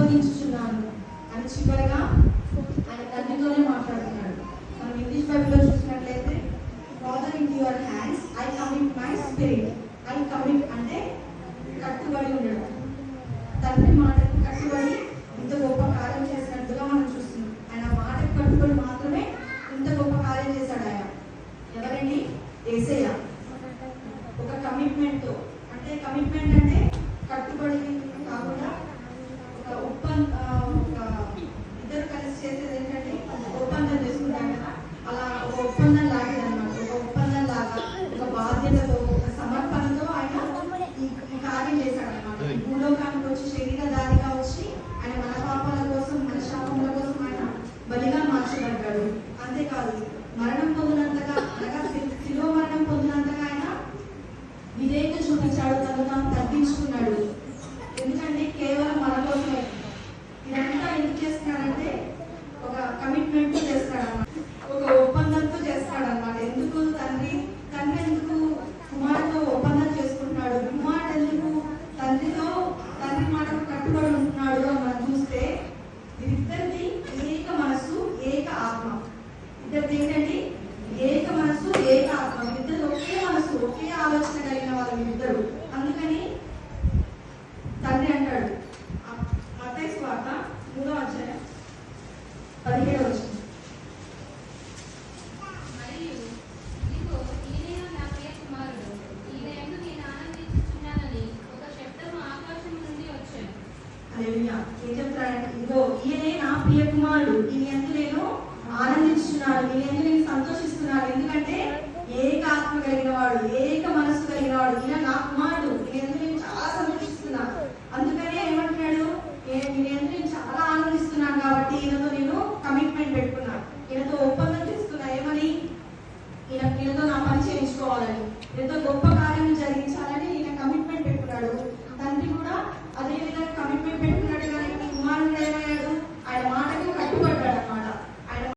సంబోధించుచున్నాను అని చివరిగా ఆయన తండ్రితోనే మాట్లాడుతున్నాడు. మనం ఇంగ్లీష్ బైబిల్లో చూసినట్లయితే father in your hands I commit my spirit I commit అంటే కట్టుబడి ఉండడం. తండ్రి మాటకు కట్టుబడి ఇంత గొప్ప కార్యం చేసినట్టుగా మనం చూస్తున్నాం. ఆయన మాటకు కట్టుబడి మాత్రమే ఇంత గొప్ప కార్యం చేశాడు ఆయన. ఎవరండి? ఏసయ్య. ఒక కమిట్మెంట్తో అంటే కమిట్మెంట్ అంటే కట్టుబడి కాకుండా ఇద్దరు కలిసి చేసేది ఏంటంటే ఒప్పందం చేసుకుంటాం అలా ఒప్పందం లాగేదన్నమాట. ఒక ఒప్పందం లాగా ఒక బాధ్యతతో ఆయన ఈ కార్యం చేశాడనమాట భూలోకానికి వచ్చి శరీరధారిగా వచ్చి ఆయన మన కోసం మన కోసం ఆయన బలిగా మార్చబడ్డాడు. అంతేకాదు మరణం పొందినంతగా అనగా శిలో మరణం పొందినంతగా ఆయన విధేయత చూపించాడు తను తాను తగ్గించుకున్నాడు. ఎందుకంటే పట్టుకొని ఉంటున్నాడో మనం చూస్తే వీరిద్దరిది ఏక మనస్సు ఏక ఆత్మ. ఇద్దరిది ఏంటండి ఏక మనస్సు ఏక ఆత్మ. ఇద్దరు ఒకే మనసు ఒకే ఆలోచన కలిగిన వాళ్ళు ఇద్దరు అందుకని తండ్రి అంటాడు. మతైస్ వార్త మూడో అధ్యాయం పదిహేడవ ఏం చెప్తాడంటే ఇదిగో ఈయనే నా ప్రియ కుమారుడు దీని ఎందు నేను ఆనందించున్నాను దీని ఎందు నేను సంతోషిస్తున్నాను? ఎందుకంటే ఏక ఆత్మ కలిగిన వాడు ఏక మనసు కలిగిన వాడు ఈయన నా కుమారుడు. దీని ఎందు నేను చాలా సంతోషిస్తున్నాను? అందుకనే ఏమంటున్నాడు? నేను దీని ఎందు నేను చాలా ఆనందిస్తున్నాను కాబట్టి ఈయనతో నేను కమిట్మెంట్ పెట్టుకున్నాను. me.